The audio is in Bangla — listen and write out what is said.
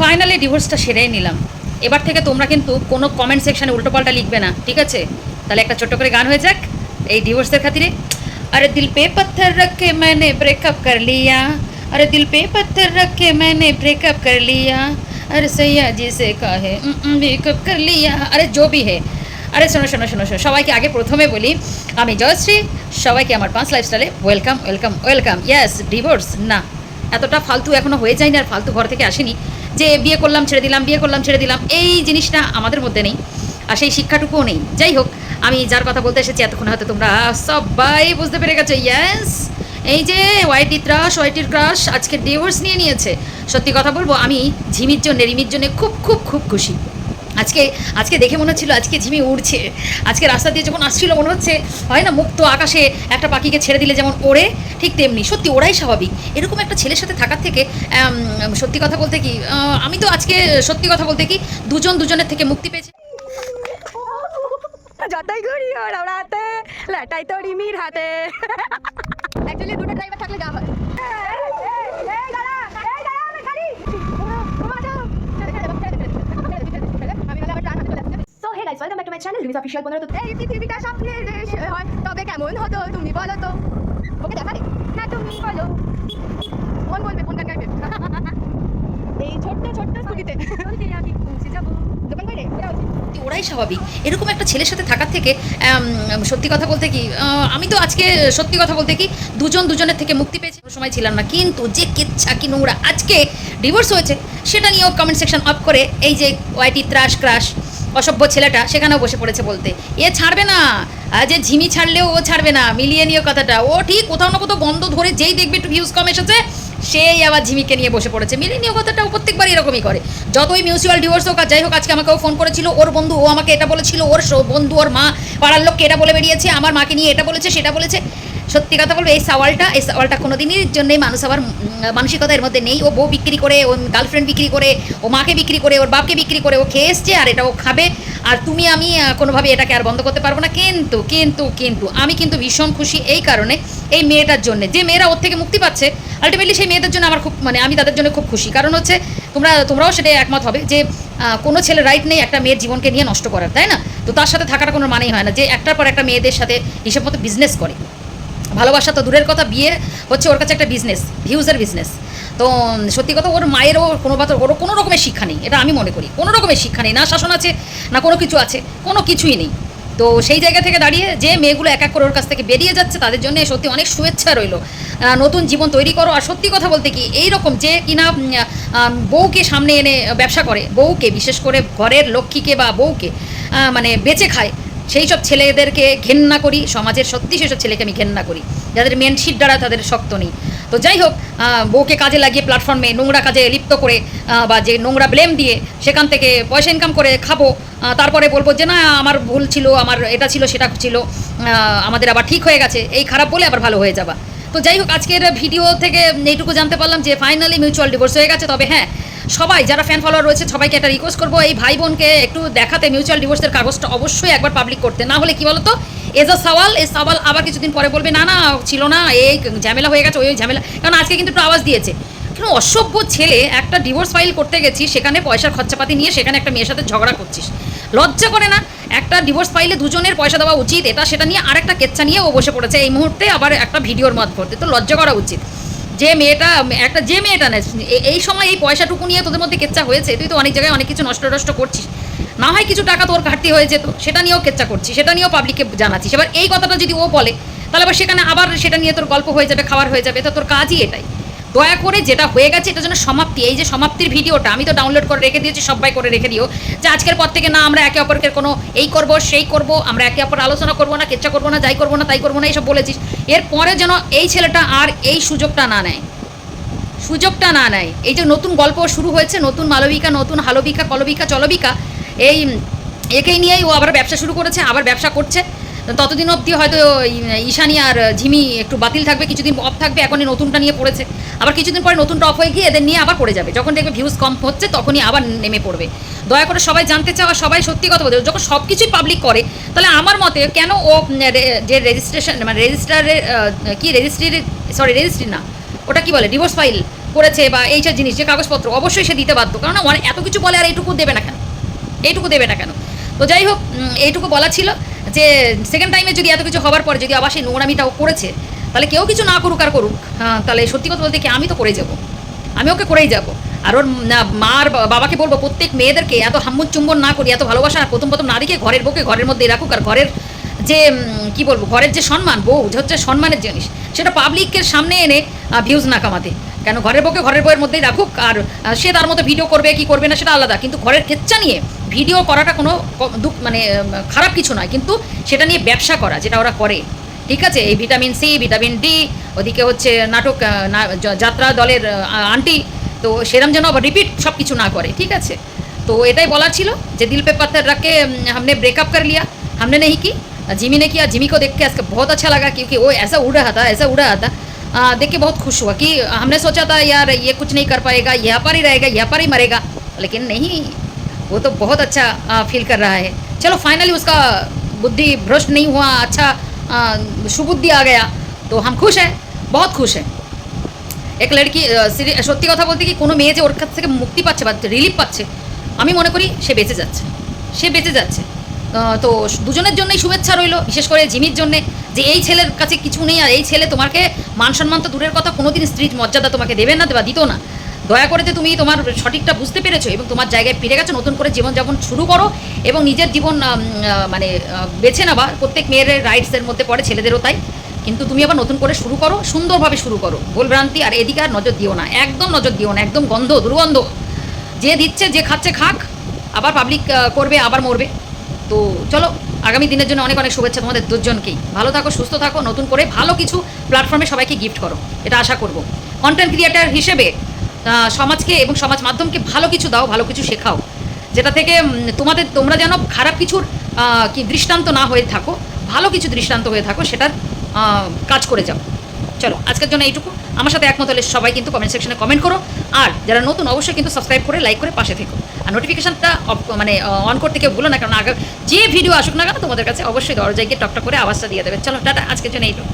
ফাইনালি ডিভোর্সটা সেরেই নিলাম। এবার থেকে তোমরা কিন্তু কোনো কমেন্ট সেকশানে উল্টোপাল্টা লিখবে না, ঠিক আছে? তাহলে একটা ছোট্ট করে গান হয়ে যাক, এই ডিভোর্সের খাতিরে। আরে দিল পে পাথর রাখে মানে ব্রেকআপ কর লিয়া আরে দিল পে পাথর রাখে মানে ব্রেকআপ কর লিয়া আরে সৈয়া জি সে কাহে ব্রেকআপ কর লিয়া আরে জো ভি হে আরে শোনো শোনো শোনো শোনো, সবাইকে আগে প্রথমে বলি, আমি জয়শ্রী, সবাইকে আমার পাঁচ লাইফস্টাইলে welcome welcome welcome yes divorce না, এতটা ফালতু এখনও হয়ে যায়নি আর ফালতু ঘর থেকে আসেনি। যে বিয়ে করলাম, ছেড়ে দিলাম, বিয়ে করলাম, ছেড়ে দিলাম, এই জিনিসটা আমাদের মধ্যে নেই আর সেই শিক্ষাটুকুও নেই। যাই হোক, আমি যার কথা বলতে এসেছি এতক্ষণ হয়তো তোমরা সবাই বুঝতে পেরে গেছো। ইয়াস এই যে ওয়াইটি ক্রাশ ওয়াইটির ক্রাশ আজকে ডিভোর্স নিয়ে নিয়েছে। সত্যি কথা বলব, আমি ঝিমির জন্য, রিমির জন্য খুব খুব খুব খুশি। আজকে আজকে দেখে মনে হচ্ছিল আজকে ঝিমি উড়ছে। আজকে রাস্তা দিয়ে যখন আসছিল মনে হচ্ছে, হয় না, মুক্ত আকাশে একটা পাখিকে ছেড়ে দিলে যেমন ওড়ে, ঠিক তেমনি। সত্যি ওরাই স্বাভাবিক। এরকম একটা ছেলের সাথে থাকার থেকে সত্যি কথা বলতে কি আমি তো আজকে সত্যি কথা বলতে কি, দুজন দুজনের থেকে মুক্তি পেয়েছি। যতই ঘুরি ওর ওড়াতে, লেটাই তো রিমির হাতে অ্যাকচুয়ালি দুটো ড্রাইভার থাকলে যা হয় so hey guys welcome Rimi's official পনেরো তো এই পৃথিবীটা স্বপ্নের দেশ। হয়, তবে কেমন হতো তুমি বলো তো? ওকে, দেখা রে না, তুমি বলো। মন বলবে কোন গান গাইবে এই ছোট্ট ছোট্ট স্কুটিতে। ওরাই স্বাভাবিক। এরকম একটা ছেলের সাথে থাকার থেকে সত্যি কথা বলতে কি আমি তো আজকে সত্যি কথা বলতে কি, দুজন দুজনের থেকে মুক্তি পেয়েছি, কোনো সময় ছিলাম না। কিন্তু যে কেচ্ছা কি নোংরা আজকে ডিভোর্স হয়েছে, সেটা নিয়েও কমেন্ট সেকশন অফ করে, এই যে ওয়াইটি ত্রাস ক্রাশ অসভ্য ছেলেটা সেখানেও বসে পড়েছে বলতে। এ ছাড়বে না। যে ঝিমি ছাড়লেও ও ছাড়বে না। মিলিয়ে নিও কথাটা। ও ঠিক কোথাও না কোথাও গন্ধ ধরে যেই দেখবে একটু ভিউজ কম এসেছে, সেই আবার ঝিমিকে নিয়ে বসে পড়েছে। মিলিয়ে নিও কথাটা, ও প্রত্যেকবার এরকমই করে। যতই মিউচুয়াল ডিভোর্স হোক আর যাই হোক, আজকে আমাকেও ফোন করেছিল। ওর বন্ধু, ও আমাকে এটা বলেছিল। ওর বন্ধু, ওর মা, পাড়ার লোককে এটা বলে বেরিয়েছে। আমার মাকে নিয়ে এটা বলেছে, সেটা বলেছে। সত্যি কথা বলব, এই সওয়ালটা এই সওয়ালটা কোনো দিনের জন্যই মানুষ আবার মানসিকতা এর মধ্যে নেই। ও বউ বিক্রি করে ও গার্লফ্রেন্ড বিক্রি করে, ও মাকে বিক্রি করে, ওর বাপকে বিক্রি করে, ও খেয়ে এসছে আর এটা ও খাবে। আর তুমি, আমি কোনোভাবে এটাকে আর বন্ধ করতে পারব না। কিন্তু কিন্তু কিন্তু আমি কিন্তু ভীষণ খুশি এই কারণে এই মেয়েটার জন্য। যে মেয়েরা ওর থেকে মুক্তি পাচ্ছে আলটিমেটলি সেই মেয়েদের জন্য আমার খুব মানে আমি তাদের জন্য খুব খুশি। কারণ হচ্ছে, তোমরা, তোমরাও সেটাই একমত হবে যে কোনো ছেলে রাইট নেই একটা মেয়ের জীবনকে নিয়ে নষ্ট করার, তাই না? তো তার সাথে থাকার কোনো মানেই হয় না যে, একটার পর একটা মেয়েদের সাথে হিসেব মতো বিজনেস করে। ভালোবাসা তো দূরের কথা বিয়ে হচ্ছে ওর কাছে একটা বিজনেস ভিউজের বিজনেস তো সত্যি কথা ওর মায়েরও কোনো বাত ওর কোনো রকমের শিক্ষা নেই, এটা আমি মনে করি। কোনো রকমের শিক্ষা নেই, না শাসন আছে, না কোনো কিছু আছে, কোনো কিছুই নেই। তো সেই জায়গা থেকে দাঁড়িয়ে যে মেয়েগুলো এক এক করে ওর কাছ থেকে বেরিয়ে যাচ্ছে, তাদের জন্য সত্যি অনেক শুভেচ্ছা রইল। নতুন জীবন তৈরি করো, আর সত্যি কথা বলতে কি এই রকম যে কিনা বউকে সামনে এনে ব্যবসা করে, বউকে বিশেষ করে ঘরের লক্ষ্মীকে বা বউকে মানে বেঁচে খায় সেই সব ছেলেদেরকে ঘেন্না করি, সমাজের সত্যি সেসব ছেলেকে আমি ঘেন্না করি। যাদের মেন শিট দ্বারা তাদের শক্ত নেই। তো যাই হোক বউকে কাজে লাগিয়ে প্ল্যাটফর্মে নোংরা কাজে লিপ্ত করে বা যে নোংরা ব্লেম দিয়ে সেখান থেকে পয়সা ইনকাম করে খাব তারপরে বলব যে, না, আমার ভুল ছিল, আমার এটা ছিল, সেটা ছিল আমাদের আবার ঠিক হয়ে গেছে, এই খারাপ বলে আবার ভালো হয়ে যাবা। তো যাই হোক, আজকের ভিডিও থেকে এইটুকু জানতে পারলাম যে ফাইনালি মিউচুয়াল ডিভোর্স হয়ে গেছে। তবে হ্যাঁ সবাই, যারা ফ্যান ফলোয়ার রয়েছে, সবাইকে একটা রিকোয়েস্ট করব, এই ভাই বোনকে একটু দেখাতে মিউচুয়াল ডিভোর্সের কাগজটা অবশ্যই একবার পাবলিক করতে। না হলে কি বলতো এজ আ সওয়াল, এ সওয়াল আবার কিছুদিন পরে বলবে, না না, ছিল না এই ঝামেলা হয়ে গেছে, ওই ঝামেলা। কারণ আজকে কিন্তু একটু আওয়াজ দিয়েছে। কেন অসভ্য ছেলে একটা ডিভোর্স ফাইল করতে গেছি, সেখানে পয়সার খরচাপাতি নিয়ে সেখানে একটা মেয়ের সাথে ঝগড়া করছিস। লজ্জা করে না, একটা ডিভোর্স ফাইলে দুজনের পয়সা দেওয়া উচিত, এটা সেটা নিয়ে আরেকটা কেচ্ছা নিয়ে ও বসে পড়েছে। এই মুহূর্তে আবার একটা ভিডিওর মত করতে তো লজ্জা করা উচিত। যে মেয়েটা, একটা যে মেয়েটা না এই সময় এই পয়সাটুকু নিয়ে তোদের মধ্যে কেচ্চা হয়েছে, তুই তো অনেক জায়গায় অনেক কিছু নষ্ট নষ্ট করছিস। না হয় কিছু টাকা তোর ঘাটতি হয়ে যেত, সেটা নিয়েও কেচ্চা করছিস, সেটা নিয়েও পাবলিককে জানাচ্ছিস। এবার এই কথাটা যদি ও বলে, তাহলে আবার সেখানে আবার সেটা নিয়ে তোর গল্প হয়ে যাবে, খাবার হয়ে যাবে তো তোর কাজই এটাই। দয়া করে যেটা হয়ে গেছে এটা যেন সমাপ্তি। এই যে সমাপ্তির ভিডিওটা আমি তো ডাউনলোড করে রেখে দিয়েছি, সবাই করে রেখে দিও। যে আজকের পর থেকে না আমরা একে অপরকে কোনো এই করব, সেই করব, আমরা একে অপর আলোচনা করব না কেচ্চা করব না, যাই করব না, তাই করব না, এইসব বলেছিস। এরপরে যেন এই ছেলেটা আর এই সুযোগটা না নেয়। সুযোগটা না নেয়। এই যে নতুন গল্প শুরু হয়েছে, নতুন মালবিকা, নতুন হালবিকা, কলবিকা, চলবিকা, এই, একেই নিয়েই ও আবার ব্যবসা শুরু করেছে, আবার ব্যবসা করছে। ততদিন অবধি হয়তো ঈশানি আর ঝিমি একটু বাতিল থাকবে, কিছুদিন অফ থাকবে, এখনই নতুনটা নিয়ে পড়েছে। আবার কিছুদিন পরে নতুনটা অফ হয়ে গিয়ে এদের নিয়ে আবার পড়ে যাবে। যখন দেখবে ভিউজ কম হচ্ছে, তখনই আবার নেমে পড়বে। দয়া করে সবাই জানতে চাও, আর সবাই সত্যি কথা বলতে, যখন সব কিছুই পাবলিক করে, তাহলে আমার মতে কেন ও যে রেজিস্ট্রেশন মানে রেজিস্টারের কি রেজিস্ট্রির সরি রেজিস্ট্রি না, ওটা কি বলে ডিভোর্স ফাইল করেছে বা এইসব জিনিস, যে কাগজপত্র, অবশ্যই সে দিতে বাধ্য। কারণ অনেক এত কিছু বলে আর এইটুকু দেবে না কেন? এইটুকু দেবে না কেন? তো যাই হোক এইটুকু বলা ছিল। যে সেকেন্ড টাইমে যদি এত কিছু হবার পরে যদি আবার সেই নোংরামিটাও করেছে তাহলে কেউ কিছু না করুক আর করুক। হ্যাঁ, তাহলে সত্যি কথা বলতে কি আমি তো করেই যাব। আমি ওকে করেই যাব। আর ওর মার বাবাকে বলব প্রত্যেক মেয়েদেরকে এত হাম্মুর চুম্বন না করি এত ভালোবাসা প্রথম প্রথম না দেখে ঘরের বউকে ঘরের মধ্যে রাখুক আর ঘরের যে উম, কি বলবো ঘরের যে সম্মান বউ যে হচ্ছে সম্মানের জিনিস সেটা পাবলিকের সামনে এনে ভিউজ না কামাতে কেন ঘরের বউকে ঘরের বউয়ের মধ্যেই রাখুক আর আহ, সে তার মতো ভিডিও করবে কি করবে না সেটা আলাদা কিন্তু ঘরের খেচ্চা নিয়ে ভিডিও করাটা কোনো ক- দুঃখ মানে উম, খারাপ কিছু নয় কিন্তু সেটা নিয়ে ব্যবসা করা যেটা ওরা করে ঠিক আছে এই ভিটামিন সি ভিটামিন ডি ওদিকে হচ্ছে নাটক আহ, না- য- যাত্রা দলের আহ, আন্টি তো সেরম যেন আবার রিপিট সব কিছু না করে ঠিক আছে তো এটাই বলার ছিল যে दिल पे पत्थर रख के हम्म, हमने ब्रेकअप कर लिया हमने नहीं की जिमी ने किया जिमी को देख के इसका बहुत अच्छा लगा क्योंकि वो ऐसा उड़ रहा था ऐसा उड़ रहा था आ, देख के बहुत खुश हुआ कि हमने सोचा था यार ये कुछ नहीं कर पाएगा यहाँ पर ही रहेगा यहाँ पर ही मरेगा लेकिन नहीं वो तो बहुत अच्छा फील कर रहा है चलो फाइनली उसका बुद्धि भ्रष्ट नहीं हुआ अच्छा आ, सुबुद्धि आ गया तो हम खुश हैं बहुत खुश हैं এক লড়কি আহ, সিরি- সত্যি কথা বলতে কি কোনো মেয়ে যে ওর কাছ থেকে মুক্তি পাচ্ছে বা রিলিফ পাচ্ছে আমি মনে করি সে বেঁচে যাচ্ছে সে বেঁচে যাচ্ছে আহ, তো দুজনের জন্যই শুভেচ্ছা রইল, বিশেষ করে জিমির জন্যে, যে এই ছেলের কাছে কিছু নেই আর এই ছেলে তোমাকে মান সম্মান তো দূরের কথা কোনোদিন স্ত্রীর মর্যাদা তোমাকে দেবে না বা দিত না। দয়া করে যে তুমি তোমার সঠিকটা বুঝতে পেরেছ এবং তোমার জায়গায় ফিরে গেছো, নতুন করে জীবনযাপন শুরু করো এবং নিজের জীবন মানে বেছে নেবা। প্রত্যেক মেয়ের রাইটসের মধ্যে পড়ে, ছেলেদেরও তাই। কিন্তু তুমি আবার নতুন করে শুরু করো, সুন্দরভাবে শুরু করো। ভুলভ্রান্তি আর এদিকে আর নজর দিও না। একদম নজর দিও না, একদম গন্ধ, দুর্গন্ধ। যে দিচ্ছে, যে খাচ্ছে, খাক। আবার পাবলিক করবে, আবার মরবে। তো চলো, আগামী দিনের জন্য অনেক অনেক শুভেচ্ছা তোমাদের দুজনকেই। ভালো থাকো, সুস্থ থাকো, নতুন করে ভালো কিছু প্ল্যাটফর্মে সবাইকে গিফট করো, এটা আশা করব। কন্টেন্ট ক্রিয়েটার হিসেবে সমাজকে এবং সমাজ মাধ্যমকে ভালো কিছু দাও, ভালো কিছু শেখাও। যেটা থেকে তোমাদের, তোমরা যেন খারাপ কিছুর কি দৃষ্টান্ত না হয়ে থাকো, ভালো কিছু দৃষ্টান্ত হয়ে থাকো, সেটার কাজ করে যাও। চলো, আজকের জন্য এইটুকু। আমার সাথে একমত হলে সবাই কিন্তু কমেন্ট সেকশনে কমেন্ট করো। আর যারা নতুন, অবশ্যই কিন্তু সাবস্ক্রাইব করে লাইক করে পাশে থেকো। আর নোটিফিকেশনটা মানে অন করতে কেউ ভুলো না, কারণ আগে যে ভিডিও আসুক না কেন, তোমাদের কাছে অবশ্যই দরজায় গিয়ে টকটক করে আওয়াজটা দিয়ে দেবে। চলো, টাটা, আজকের জন্য এইটুকু।